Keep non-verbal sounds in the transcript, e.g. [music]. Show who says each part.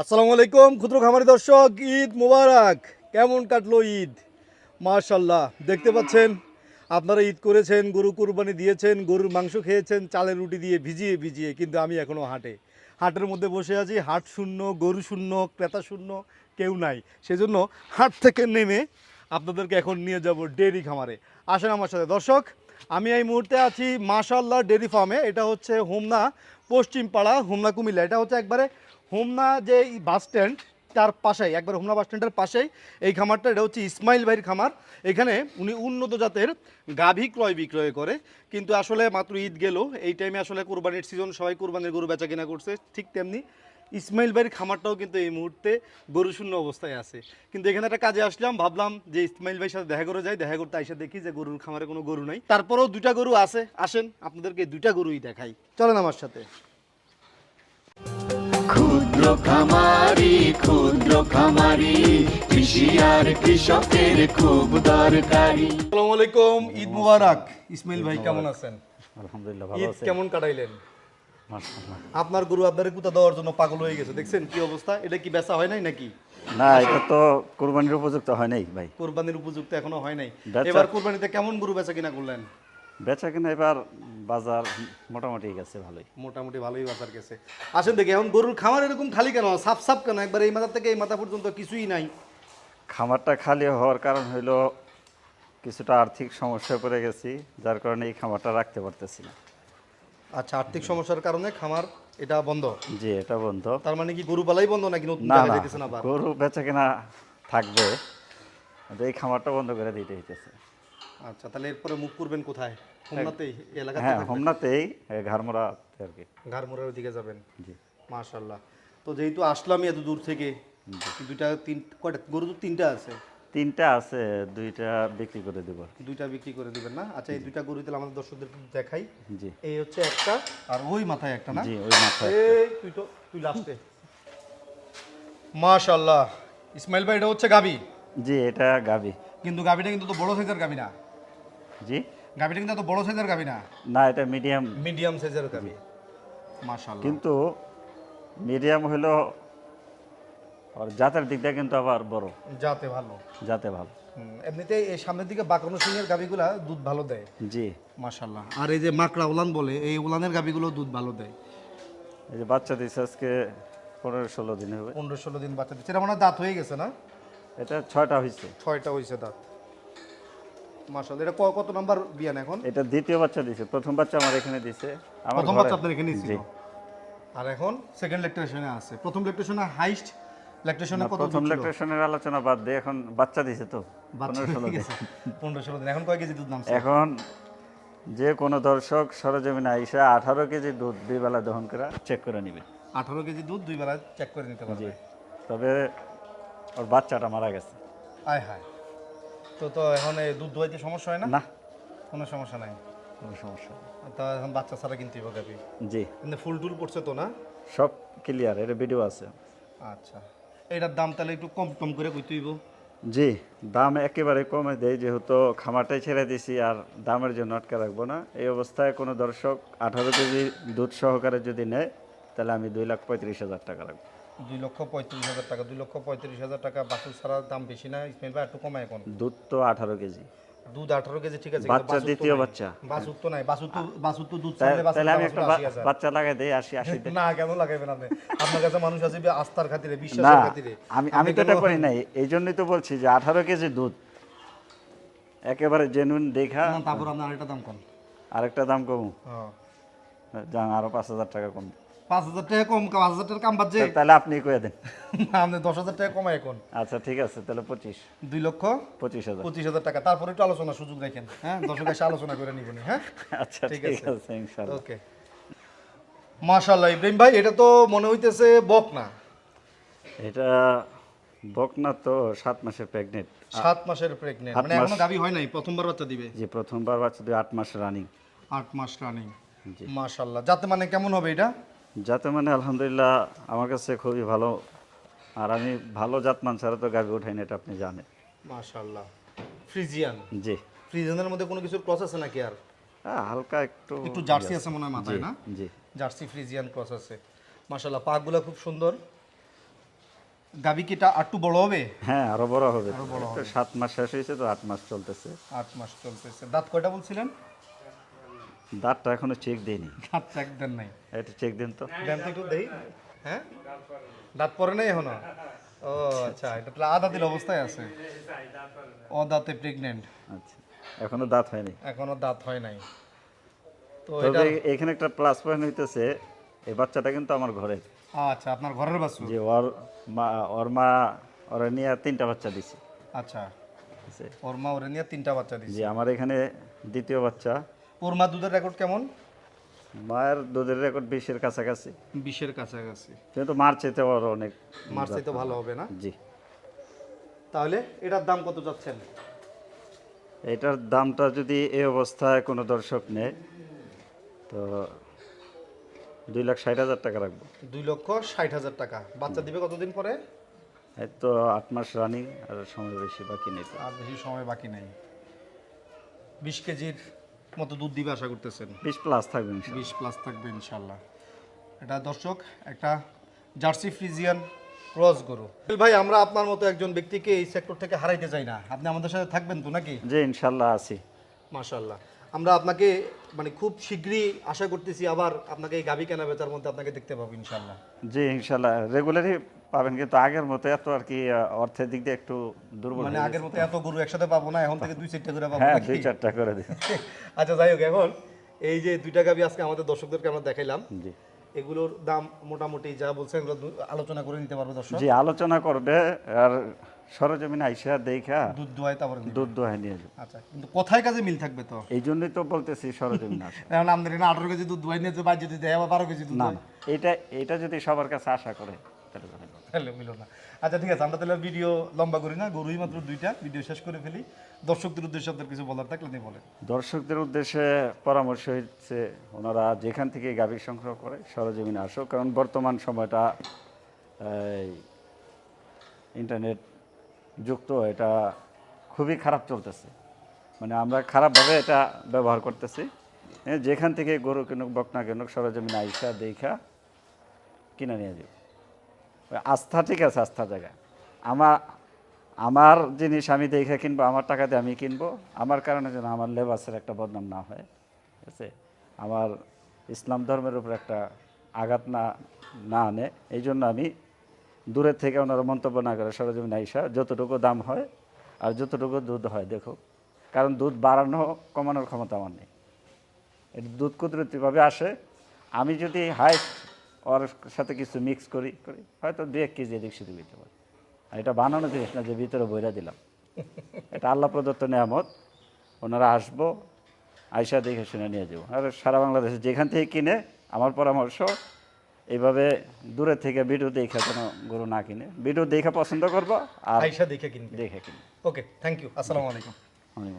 Speaker 1: আসসালামু আলাইকুম, ক্ষুদ্র খামারি দর্শক, ঈদ মুবারক। কেমন কাটলো ঈদ? মাশাল্লাহ দেখতে পাচ্ছেন, আপনারা ঈদ করেছেন, গরু কুরবানি দিয়েছেন, গরুর মাংস খেয়েছেন, চালের রুটি দিয়ে ভিজিয়ে ভিজিয়ে, কিন্তু আমি এখনও হাটে। হাটের মধ্যে বসে আছি, হাট শূন্য, গরু শূন্য, ক্রেতা শূন্য, কেউ নাই। সেজন্য হাট থেকে নেমে আপনাদেরকে এখন নিয়ে যাব ডেয়ারি খামারে। আসেন আমার সাথে। দর্শক, আমি এই মুহূর্তে আছি মাশাল্লাহ ডেয়ারি ফার্মে। এটা হচ্ছে হোমনা, পশ্চিমপাড়া, হোমনা কুমিল্লা। এটা হচ্ছে একবারে হোমনা যে বাস স্ট্যান্ড, তার পাশেই, একবার হোমনা বাস স্ট্যান্ডের পাশেই, এই খামারটা, এটা হচ্ছে ইসমাইল ভাইয়ের খামার। এখানে উনি উন্নত জাতের গাভী ক্রয় বিক্রয় করে। কিন্তু আসলে মাত্র ঈদ গেল, এই টাইমে আসলে কোরবানির সিজন সবাই কোরবানির গরু বেচা কেনা করছে, ঠিক তেমনি ইসমাইল ভাইয়ের খামারটাও কিন্তু এই মুহূর্তে গরু শূন্য অবস্থায় আছে। কিন্তু এখানে একটা কাজে আসলাম, ভাবলাম যে ইসমাইল ভাইয়ের সাথে দেখা করে যাই, দেখা করতে এসে দেখি যে গরুর খামারে কোনো গরু নাই। তারপরেও দুটা গরু আছে, আসেন, আপনাদেরকে দুইটা গরুই দেখাই। চলেন আমার সাথে।
Speaker 2: ক্ষুদ্র খামারি ক্ষুদ্র খামারি কৃষি আর কৃষকের খুব দরকারি।
Speaker 1: আসসালামু আলাইকুম ঈদ মুবারক। ইসমাইল ভাই কেমন আছেন?
Speaker 3: আলহামদুলিল্লাহ ভালো
Speaker 1: ঈদ
Speaker 3: আছে।
Speaker 1: কেমন কাটাইলেন? আপনার গরু আপনার কুতা দেওয়ার জন্য পাগল হয়ে গেছে দেখছেন কি অবস্থা? এটা কি বেচা হয় নাই নাকি?
Speaker 3: না এটা তো কোরবানির উপযুক্ত হয় নাই ভাই।
Speaker 1: কোরবানির উপযুক্ত এখনও হয় নাই। এবার কোরবানিতে কেমন গরু বেচা কিনা করলেন?
Speaker 3: বেচা কিনা এবার বাজার মোটামুটি গেছে ভালোই।
Speaker 1: মোটামুটি ভালোই বাজার গেছে। আসেন দেখি এখন গরুর খামার এরকম খালি কেন? সাফ সাফ কেন? একবার এই মাথা থেকে এই মাথা পর্যন্ত কিছুই নাই।
Speaker 3: খামারটা খালি হওয়ার কারণ হইল কিছুটা আর্থিক সমস্যায় পড়ে গেছি যার কারণে এই খামারটা রাখতে পারতেছি না।
Speaker 1: আচ্ছা আর্থিক সমস্যার কারণে খামার এটা বন্ধ?
Speaker 3: জি এটা বন্ধ।
Speaker 1: তার মানে কি গরু পালাই বন্ধ নাকি নতুন
Speaker 3: না না গরু বেচা কিনা থাকবে এই খামারটা বন্ধ করে দিতে হইতেছে।
Speaker 1: আচ্ছা তাহলে এরপরে মুখ করবেন কোথায়? হোমনাতেই এলাকা
Speaker 3: হ্যাঁ হোমনাতেই ঘাড়মোড়া আর কি।
Speaker 1: ঘাড়মোড়ার যাবেন?
Speaker 3: জি।
Speaker 1: মাশাল্লাহ তো যেহেতু আসলামই এত দূর থেকে দুইটা তিন কয়টা গরু তো তিনটা আছে?
Speaker 3: তিনটা আছে দুইটা বিক্রি করে দেবো।
Speaker 1: দুইটা বিক্রি করে দিবেন না? আচ্ছা এই দুইটা গরু তাহলে আমাদের দর্শকদের দেখাই।
Speaker 3: জি।
Speaker 1: এই হচ্ছে একটা আর ওই মাথায় একটা না?
Speaker 3: জি ওই মাথায়
Speaker 1: এই তুই তো তুই লাস্টে। মাশাল্লাহ ইসমাইল ভাই এটা হচ্ছে গাবি?
Speaker 3: জি এটা গাবি।
Speaker 1: কিন্তু গাবিটা কিন্তু তো বড় সাইজের গাবি না।
Speaker 3: জি।
Speaker 1: গাবিটা কিন্তু এত বড় সাইজের গাবি না?
Speaker 3: না এটা মিডিয়াম
Speaker 1: মিডিয়াম সাইজের গাবি মাশাল্লাহ
Speaker 3: কিন্তু মিডিয়াম হলো আর জাতের দিকটা কিন্তু আবার বড়।
Speaker 1: যাতে ভালো।
Speaker 3: জাতে ভালো।
Speaker 1: এমনিতে এই সামনের দিকে বাঁকানো সিংয়ের গাবিগুলা দুধ ভালো দেয়।
Speaker 3: জি।
Speaker 1: মাশাল্লাহ আর এই যে মাকড়া উলান বলে এই উলানের গাবিগুলো দুধ ভালো দেয়।
Speaker 3: এই যে বাচ্চা দিচ্ছে আজকে পনেরো ষোলো দিন হবে।
Speaker 1: পনেরো ষোলো দিন বাচ্চা দিচ্ছে। এটা মনে দাঁত হয়ে গেছে না?
Speaker 3: এটা ছয়টা হয়েছে
Speaker 1: ছয়টা হয়েছে দাঁত। মাশাল্লাহ এটা কত নাম্বার বিয়ান এখন?
Speaker 3: এটা দ্বিতীয় বাচ্চা দিছে প্রথম বাচ্চা আমার এখানে দিছে। আমার
Speaker 1: প্রথম বাচ্চা আপনার এখানে ছিল? আর এখন সেকেন্ড ল্যাকটেশনে আছে। প্রথম ল্যাকটেশনে হাইস্ট ল্যাকটেশনে কত
Speaker 3: প্রথম
Speaker 1: দুধ
Speaker 3: ল্যাকটেশনের আলোচনা বাদ দিয়ে এখন বাচ্চা দিছে তো
Speaker 1: বাচ্চা
Speaker 3: পনেরো ষোলো
Speaker 1: হয়ে
Speaker 3: দিন।
Speaker 1: গেছে পনেরো ষোলো দিন। এখন কয় কেজি দুধ নামছে?
Speaker 3: এখন যে কোনো দর্শক সরজমিনে আইসা আঠারো কেজি দুধ দুই বেলা দহন করে চেক করে নিবে।
Speaker 1: আঠারো কেজি দুধ দুই বেলা চেক করে নিতে পারবে।
Speaker 3: তবে ওর বাচ্চাটা মারা গেছে।
Speaker 1: আয় হায়। তো তো এখন এই দুধ দোয়াইতে সমস্যা হয় না?
Speaker 3: না।
Speaker 1: কোনো সমস্যা নাই?
Speaker 3: কোনো সমস্যা।
Speaker 1: তা এখন বাচ্চা ছাড়া কিনতে হবে গাবি?
Speaker 3: জি।
Speaker 1: কিন্তু ফুল টুল পড়ছে তো না?
Speaker 3: সব ক্লিয়ার এর ভিডিও আছে।
Speaker 1: আচ্ছা। এটার দাম তাহলে একটু কম কম করে কই তুইব
Speaker 3: জি দাম একেবারে কমে দেয় যেহেতু খামারটাই ছেড়ে দিছি আর দামের জন্য আটকে রাখব না। এই অবস্থায় কোনো দর্শক আঠারো কেজি দুধ সহকারে যদি নেয় তাহলে আমি দুই লাখ পঁয়ত্রিশ হাজার টাকা রাখব।
Speaker 1: দুই লক্ষ পঁয়ত্রিশ হাজার টাকা দুই লক্ষ পঁয়ত্রিশ হাজার টাকা বাছুর ছাড়া দাম বেশি না ইসমাইল ভাই একটু কমায় এখন
Speaker 3: দুধ তো আঠারো কেজি।
Speaker 1: দুধ আঠারো কেজি ঠিক আছে
Speaker 3: বাচ্চা দ্বিতীয় বাচ্চা।
Speaker 1: বাছুর তো নাই বাছুর তো বাছুর তো দুধ
Speaker 3: তাহলে আমি একটা
Speaker 1: দাম
Speaker 3: বা-
Speaker 1: আসলে 80,000
Speaker 3: বাচ্চা লাগাই দেই আশি আশি
Speaker 1: না কেন লাগাইবেন আপনি? আপনার কাছে মানুষ আছে আস্থার খাতিরে বিশ্বাসের খাতিরে।
Speaker 3: আমি আমি তো এটা করি নাই এই জন্যই তো বলছি যে আঠারো কেজি দুধ একেবারে জেনুইন দেখা।
Speaker 1: তারপর আপনার আরেকটা দাম কম।
Speaker 3: আরেকটা দাম কম।
Speaker 1: হ্যাঁ।
Speaker 3: যান আরও পাঁচ হাজার টাকা কম
Speaker 1: পাঁচ হাজার টাকা কম পাঁচ হাজার টাকা কাম বাজছে
Speaker 3: তাহলে আপনি কয়ে দেন।
Speaker 1: আপনি দশ হাজার টাকা কমায় এখন।
Speaker 3: আচ্ছা ঠিক আছে তাহলে পঁচিশ।
Speaker 1: দুই লক্ষ
Speaker 3: পঁচিশ হাজার।
Speaker 1: পঁচিশ হাজার টাকা। তারপরে একটু আলোচনা সুযোগ রাখেন হ্যাঁ? দর্শক এসে আলোচনা করে নিবেন হ্যাঁ?
Speaker 3: আচ্ছা
Speaker 1: ঠিক আছে।
Speaker 3: ইনশাল্লাহ
Speaker 1: ওকে। মাশাল্লাহ ইব্রাহিম ভাই এটা তো মনে হইতেছে বক না
Speaker 3: এটা বকনা তো সাত মাসের প্রেগনেন্ট
Speaker 1: সাত মাসের প্রেগনেন্ট মানে। এখনও গাভী হয় নাই প্রথমবার বাচ্চা দিবে?
Speaker 3: যে প্রথমবার বাচ্চা দুই আট মাস রানিং
Speaker 1: আট মাস রানিং মাশাল্লাহ যাতে মানে কেমন হবে এটা?
Speaker 3: যাতে মানে আলহামদুলিল্লাহ আমার কাছে খুবই ভালো। আর আমি ভালো জাতমান ছাড়া তো গাভি উঠাই না এটা আপনি জানেন।
Speaker 1: মাশাল্লাহ ফ্রিজিয়ান?
Speaker 3: জি।
Speaker 1: ফ্রিজিয়ানের মধ্যে কোনো কিছুর ক্রস আছে নাকি আর?
Speaker 3: হ্যাঁ, হালকা একটু
Speaker 1: একটু জার্সি আছে মনে হয় মাথায় না?
Speaker 3: জি।
Speaker 1: জার্সি ফ্রিজিয়ান ক্রস আছে। মাশাল্লাহ পাকগুলো খুব সুন্দর। গাবি কিটা একটু বড় হবে?
Speaker 3: হ্যাঁ আরও বড় হবে। সাত মাস শেষ হয়েছে তো আট মাস চলতেছে।
Speaker 1: আট মাস চলতেছে। দাঁত কয়টা বলছিলেন?
Speaker 3: দাঁতটা এখনও চেক দেয়নি।
Speaker 1: দাঁত একদম নাই।
Speaker 3: এটা চেক দিন তো।
Speaker 1: দেন তো একটু দেই। হ্যাঁ? দাঁত পরে নাই এখনও? ও আচ্ছা এটা তাহলে আদা দিল অবস্থায় আছে। ও দাঁতে প্রেগনেন্ট
Speaker 3: আচ্ছা এখনও দাঁত হয়নি।
Speaker 1: এখনও দাঁত হয় নাই। তো এটা
Speaker 3: এখানে একটা প্লাস পয়েন্ট হইতেছে এই বাচ্চাটা কিন্তু আমার ঘরের।
Speaker 1: আচ্ছা আপনার ঘরের বাছুর?
Speaker 3: যে ওর মা ওর মা ওরা নিয়ে তিনটা বাচ্চা দিছে।
Speaker 1: আচ্ছা। ওর মা ওরে নিয়ে তিনটা বাচ্চা দিচ্ছে
Speaker 3: যে আমার এখানে দ্বিতীয় বাচ্চা।
Speaker 1: ওর মা দুধের রেকর্ড কেমন?
Speaker 3: মায়ের দুধের রেকর্ড বিশের কাছাকাছি।
Speaker 1: বিশের কাছাকাছি।
Speaker 3: কিন্তু মার চেতে ওর অনেক
Speaker 1: মার চাইতে ভালো হবে না?
Speaker 3: জি।
Speaker 1: তাহলে এটার দাম কত যাচ্ছেন?
Speaker 3: এটার দামটা যদি এই অবস্থায় কোনো দর্শক নেয় তো দুই লাখ ষাট হাজার টাকা রাখব।
Speaker 1: দুই লক্ষ ষাট হাজার টাকা। বাচ্চা দিবে কতদিন পরে?
Speaker 3: এই তো আট মাস রানিং আর সময় বেশি বাকি নেই
Speaker 1: আর বেশি সময় বাকি নেই। বিশ কেজির মতো দুধ দিবে আশা করতেছেন?
Speaker 3: বিশ প্লাস থাকবে
Speaker 1: বিশ প্লাস থাকবে ইনশাল্লাহ। এটা দর্শক একটা জার্সি ফ্রিজিয়ান ক্রস গরু। ভাই আমরা আপনার মতো একজন ব্যক্তিকে এই সেক্টর থেকে হারাইতে চাই না। আপনি আমাদের সাথে থাকবেন তো নাকি?
Speaker 3: জি ইনশাল্লাহ আছি।
Speaker 1: মাশাল্লাহ। আমরা আপনাকে মানে খুব শীঘ্রই আশা করতেছি আবার আপনাকে এই গাভী কেনা বেচার মধ্যে আপনাকে দেখতে পাবো ইনশাল্লাহ।
Speaker 3: জি ইনশাল্লাহ। রেগুলারই পাবেন কিন্তু আগের মতো এত আর কি অর্থের দিক দিয়ে একটু দুর্বল
Speaker 1: মানে আগের মতো এত গরু একসাথে পাবো না এখন থেকে দুই চারটা করে পাবো
Speaker 3: হ্যাঁ দুই চারটা করে দিন। [laughs]
Speaker 1: আচ্ছা যাই হোক এখন এই যে দুইটা গাভী আজকে আমাদের দর্শকদেরকে আমরা দেখাইলাম
Speaker 3: জি।
Speaker 1: এগুলোর দাম মোটামুটি যা বলছেন এগুলো আলোচনা করে নিতে পারবে দর্শক।
Speaker 3: জি আলোচনা করবে আর সরজমিন আইসা দেখা
Speaker 1: দুধ দোয়ায় তারপরে।
Speaker 3: দুধ দোহাই নিয়ে যাবে।
Speaker 1: আচ্ছা কিন্তু কোথায় কাজে মিল থাকবে তো?
Speaker 3: এই জন্যই তো বলতেছি সরজমিন [laughs]
Speaker 1: এখন আমাদের এখানে আঠারো কেজি দুধ দোয়াই নিয়েছে বাইর যদি দেয় বারো কেজি দুধ
Speaker 3: না এটা এটা যদি সবার কাছে আশা করে তাহলে।
Speaker 1: তাহলে মিলো না। আচ্ছা ঠিক আছে, আমরা তাহলে ভিডিও লম্বা করি না, গরুই মাত্র দুইটা ভিডিও শেষ করে ফেলি। দর্শকদের উদ্দেশ্যে আপনার কিছু বলার থাকলে আপনি বলেন।
Speaker 3: দর্শকদের উদ্দেশ্যে পরামর্শ হচ্ছে, ওনারা যেখান থেকে গাভী সংগ্রহ করে, সরজমিনে আসো কারণ বর্তমান সময়টা ইন্টারনেট যুক্ত, এটা খুবই খারাপ চলতেছে। মানে আমরা খারাপভাবে এটা ব্যবহার করতেছি। যেখান থেকে গরু কিনুক, বকনা কিনুক, সরজমিনে আইসা, দেখা, কিনে নিয়ে যাবে আস্থা ঠিক আছে, আস্থা জায়গা আমার আমার জিনিস আমি দেখে কিনবো, আমার টাকাতে আমি কিনবো, আমার কারণে যেন আমার লেবাসের একটা বদনাম না হয়, ঠিক আছে? আমার ইসলাম ধর্মের উপর একটা আঘাত না না আনে, এই জন্য আমি দূরের থেকে ওনারা মন্তব্য না করে সরজমিন আইসা যতটুকু দাম হয় আর যতটুকু দুধ হয় দেখো কারণ দুধ বাড়ানো, কমানোর ক্ষমতা আমার নেই। এটা দুধ কুদরতিভাবে আসে। আমি যদি হাইস্ট ওর সাথে কিছু মিক্স করি করি। হয়তো দু এক কেজি এদিক সেদিক দিতে পারি। আর এটা বানানো জিনিস না যে ভিতরে বইরা দিলাম। এটা আল্লাহ প্রদত্ত নেয়ামত। ওনারা আসব আইসা দেখে শুনে নিয়ে যাব। আর সারা বাংলাদেশে যেখান থেকে কিনে আমার পরামর্শ এইভাবে দূরে থেকে ভিডিও দেখে কোনো গরু না কিনে। ভিডিও দেখে পছন্দ করব আর
Speaker 1: আইসা দেখে কিনবে
Speaker 3: দেখে কিনে।
Speaker 1: ওকে থ্যাংক ইউ আসসালামু আলাইকুম
Speaker 3: অনেক